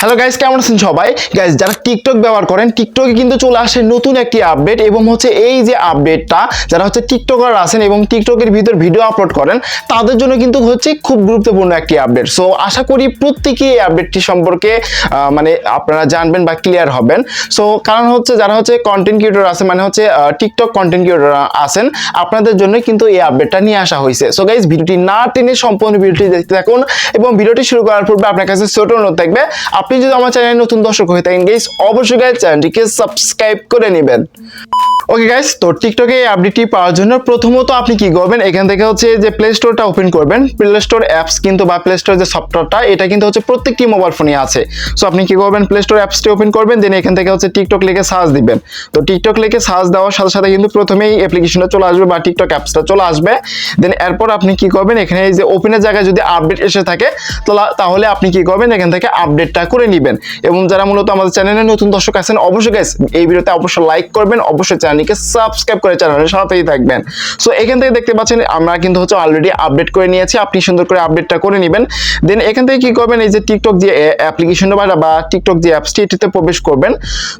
Hello guys কেমন আছেন সবাই? গাইস যারা টিকটক ব্যবহার করেন টিকটকে কিন্তু চলে আসে নতুন একটি আপডেট এবং হচ্ছে এই যে আপডেটটা যারা হচ্ছে টিকটকার আছেন এবং টিকটকের ভিতর ভিডিও আপলোড করেন, তাদের জন্য কিন্তু হচ্ছে খুব গুরুত্বপূর্ণ একটি আপডেট সো আশা করি প্রত্যেকেই এই আপডেটটি সম্পর্কে মানে আপনারা জানবেন বা ক্লিয়ার হবেন। সো কারণ হচ্ছে যারা হচ্ছে কন্টেন্ট ক্রিয়েটর আছে মানে হচ্ছে টিকটক কন্টেন্ট ক্রিয়েটর আছেন, আপনাদের জন্য কিন্তু এই আপডেটটা নিয়ে আসা হয়েছে। সো গাইস ভিডিওটি না টেনে সম্পূর্ণ ভিডিওটি দেখতে থাকুন এবং ভিডিওটি শুরু করার পূর্বে আপনার কাছে ছোট অনুরোধ থাকবে আপনি যদি আমার চ্যানেলে নতুন দর্শক হয়ে থাকেন গেস অবশ্যই চ্যানেলটিকে সাবস্ক্রাইব করে নেবেন। ওকে গাইস তো টিকটকে এই আপডেটটি পাওয়ার জন্য প্রথমত আপনি কি করবেন? এখান থেকে হচ্ছে যে প্লে স্টোরটা ওপেন করবেন। প্লে স্টোর অ্যাপস কিন্তু বা প্লে স্টোর যে সফটওয়্যারটা এটা কিন্তু হচ্ছে প্রত্যেকটি মোবাইল ফোনে আছে। সো আপনি কি করবেন? প্লে স্টোর অ্যাপসটি ওপেন করবেন দেন এখান থেকে হচ্ছে টিকটক লিখে সার্চ দিবেন। তো টিকটক লিখে সার্চ দেওয়ার সাথে সাথে কিন্তু প্রথমেই অ্যাপ্লিকেশনটা চলে আসবে বা টিকটক অ্যাপসটা চলে আসবে। দেন এরপর আপনি কি করবেন? এখানে এই যে ওপেনের জায়গায় যদি আপডেট এসে থাকে, তাহলে- আপনি কি করবেন? এখান থেকে আপডেটটা করে নেবেন। এবং যারা মূলত আমাদের চ্যানেলে নতুন দর্শক আছেন, অবশ্যই গাইস এই ভিডিওতে অবশ্যই লাইক করবেন। অবশ্যই চ্যানেলকে সাবস্ক্রাইব করে চ্যানেলের সাথেই থাকবেন। সো এখান থেকে দেখতে পাচ্ছেন, আমরা কিন্তু হচ্ছে অলরেডি আপডেট করে নিয়েছি। আপনি সুন্দর করে আপডেটটা করে নেবেন। দেন এখান থেকে কি করবেন, এই যে টিকটক যে অ্যাপ্লিকেশনটা বা টিকটক যে অ্যাপসটি এটিতে প্রবেশ করবেন।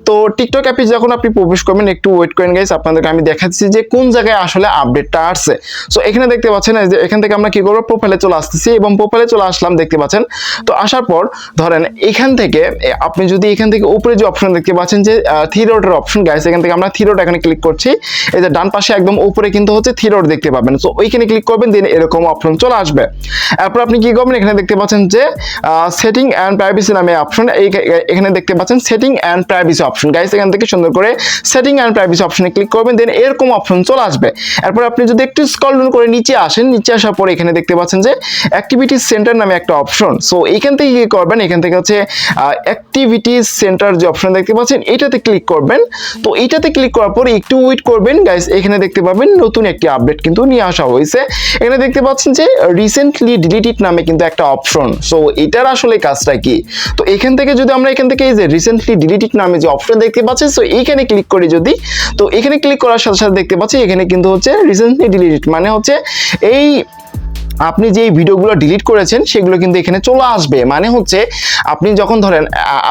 তো টিকটক অ্যাপে যখন আপনি প্রবেশ করবেন, একটু ওয়েট করেন গাইস আপনাদেরকে আমি দেখাচ্ছি যে কোন জায়গায় আসলে আপডেটটা আসছে। সো এখানে দেখতে পাচ্ছেন যে এখান থেকে আমরা কি করব প্রোফাইলে চলে আসতেছি এবং প্রোফাইলে চলে আসলাম, দেখতে পাচ্ছেন। তো, আসার পর ধরেন, এখান থেকে আপনি যদি এখান থেকে উপরে যে অপশন দেখতে পাচ্ছেন যে থিরোডের অপশন গাইস এখান থেকে আমরা থিরোড এখানে ক্লিক করছি, এই যে ডান পাশে একদম উপরে কিন্তু হচ্ছে থিরোড দেখতে পাবেন। সো ওইখানে ক্লিক করবেন দেন এরকম অপশন চলে আসবে। এরপর আপনি কি করবেন? এখানে দেখতে পাচ্ছেন যে সেটিং অ্যান্ড প্রাইভেসি নামে অপশন এখানে দেখতে পাচ্ছেন setting and privacy option guys এখান থেকে সুন্দর করে সেটিং অ্যান্ড প্রাইভেসি অপশনে ক্লিক করবেন দেন এরকম অপশন চলে আসবে। এরপর আপনি যদি একটু স্ক্রল ডাউন করে নিচে আসেন, নিচে আসার পরে এখানে দেখতে পাচ্ছেন যে অ্যাক্টিভিটি সেন্টার নামে একটা অপশন সো এখান থেকে কি করবেন? এখান থেকে হচ্ছে অ্যাক্টিভিটি সেন্টার যে অপশন দেখতে পাচ্ছেন, এটাতে ক্লিক করবেন। তো, এটাতে ক্লিক করার পরে একটু ওয়েট করবেন গাইস এখানে দেখতে পাবেন নতুন একটি আপডেট কিন্তু নিয়ে আসা হয়েছে। এখানে দেখতে পাচ্ছেন যে রিসেন্টলি ডিলিটেড নামে কিন্তু একটা অপশন সো এটার আসলে কাজটা কি? তো এখান থেকে যদি আমরা এখান থেকে এই যে রিসেন্টলি ডিলিটেড নামে যে অপশন দেখতে পাচ্ছি সো এইখানে ক্লিক করি যদি, তো এখানে ক্লিক করার সাথে সাথে দেখতে পাচ্ছি এখানে কিন্তু হচ্ছে রিসেন্টলি ডিলিটেড মানে হচ্ছে এই আপনি যে ভিডিওগুলো ডিলিট করেছেন, সেগুলো কিন্তু এখানে চলে আসবে। মানে হচ্ছে, আপনি যখন ধরেন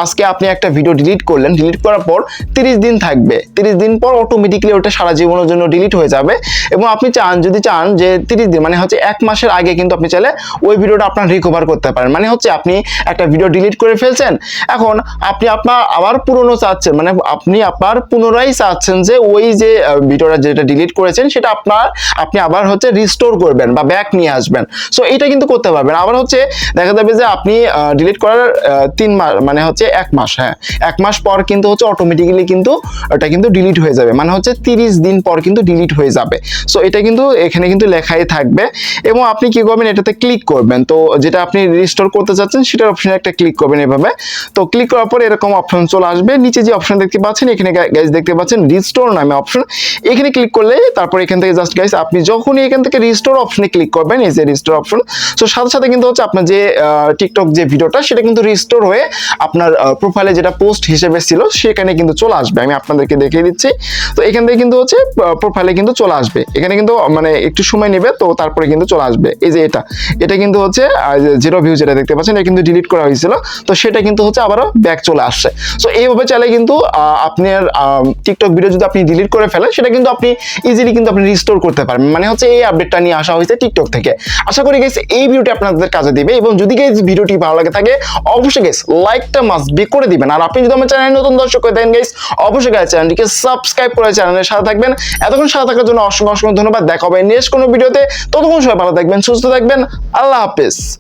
আজকে আপনি একটা ভিডিও ডিলিট করলেন ডিলিট করার পর তিরিশ দিন থাকবে। তিরিশ দিন পর অটোমেটিকলি ওটা সারা জীবনের জন্য ডিলিট হয়ে যাবে এবং আপনি চান, যদি চান যে তিরিশ দিন মানে হচ্ছে এক মাসের আগে কিন্তু আপনি চাইলে ওই ভিডিওটা আপনার রিকভার করতে পারেন। মানে হচ্ছে, আপনি একটা ভিডিও ডিলিট করে ফেলছেন, এখন আপনি আপনার আবার পুরনো চাচ্ছেন। মানে আপনি আপনার পুনরায় চাচ্ছেন যে ওই যে ভিডিওটা যেটা ডিলিট করেছেন, সেটা আপনার, আপনি আবার হচ্ছে রিস্টোর করবেন বা ব্যাক নিয়ে আসবেন। সো এটা কিন্তু করতে পারবেন। আবার হচ্ছে দেখা যাবে যে আপনি ডিলিট করার তিন মাস মানে হচ্ছে এক মাস হ্যাঁ। এক মাস পর কিন্তু হচ্ছে অটোমেটিক্যালি কিন্তু এটা কিন্তু ডিলিট হয়ে যাবে। মানে হচ্ছে তিরিশ দিন পর কিন্তু ডিলিট হয়ে যাবে। সো এটা কিন্তু এখানে কিন্তু লেখাই থাকবে। এবং আপনি কি করবেন, এটাতে ক্লিক করবেন। তো যেটা আপনি রিস্টোর করতে চাচ্ছেন, সেটার অপশনে একটা ক্লিক করবেন এভাবে। তো ক্লিক করার পর এরকম অপশন চলে আসবে। নিচে যে অপশন দেখতে পাচ্ছেন, এখানে গাইজ দেখতে পাচ্ছেন রিস্টোর নামে অপশন এখানে ক্লিক করলে তারপর এখান থেকে জাস্ট গাইজ আপনি যখনই এখান থেকে রিস্টোর অপশনে ক্লিক করবেন, এই যে রিস্টোর অপশন সো সাথে সাথে কিন্তু হচ্ছে আপনার যে টিকটক যে ভিডিওটা, সেটা কিন্তু রিস্টোর হয়ে আপনার প্রোফাইলে যেটা পোস্ট হিসেবে ছিল, সেখানে কিন্তু চলে আসবে। আমি আপনাদেরকে দেখিয়ে দিচ্ছি। তো এখান থেকে কিন্তু হচ্ছে প্রোফাইলে কিন্তু চলে আসবে। এখানে কিন্তু মানে একটু সময় নেবে, তো তারপরে কিন্তু চলে আসবে। এই যে এটা। এটা কিন্তু হচ্ছে জিরো ভিউ যেটা দেখতে পাচ্ছেন, এটা কিন্তু ডিলিট করা হয়েছিল। তো সেটা কিন্তু হচ্ছে আবারও ব্যাক চলে আসছে। সো এইভাবে চাইলে কিন্তু আপনার টিকটক ভিডিও যদি আপনি ডিলিট করে ফেলেন, সেটা কিন্তু আপনি ইজিলি কিন্তু আপনি রিস্টোর করতে পারবেন। মানে হচ্ছে এই আপডেটটা নিয়ে আসা হয়েছে টিকটক থেকে। আশা করি গেছে এই ভিডিওটি আপনাদের কাজে দিবে এবং যদি গেছি ভিডিওটি ভালো লাগে থাকে, অবশ্যই গেস লাইকটা মাস্ট বি করে দিবেন। আর আপনি যদি আমার চ্যানেল নতুন দর্শক হয়ে দেন গেস অবশ্যই গাইস চ্যানেলটিকে সাবস্ক্রাইব করে চ্যানেলের সাথে থাকবেন। এতক্ষণ সাথে থাকার জন্য অসংখ্য অসংখ্য ধন্যবাদ। দেখা হবে নেক্সট কোনো ভিডিওতে। ততক্ষণ সবাই ভালো থাকবেন, সুস্থ থাকবেন। আল্লাহ হাফেজ।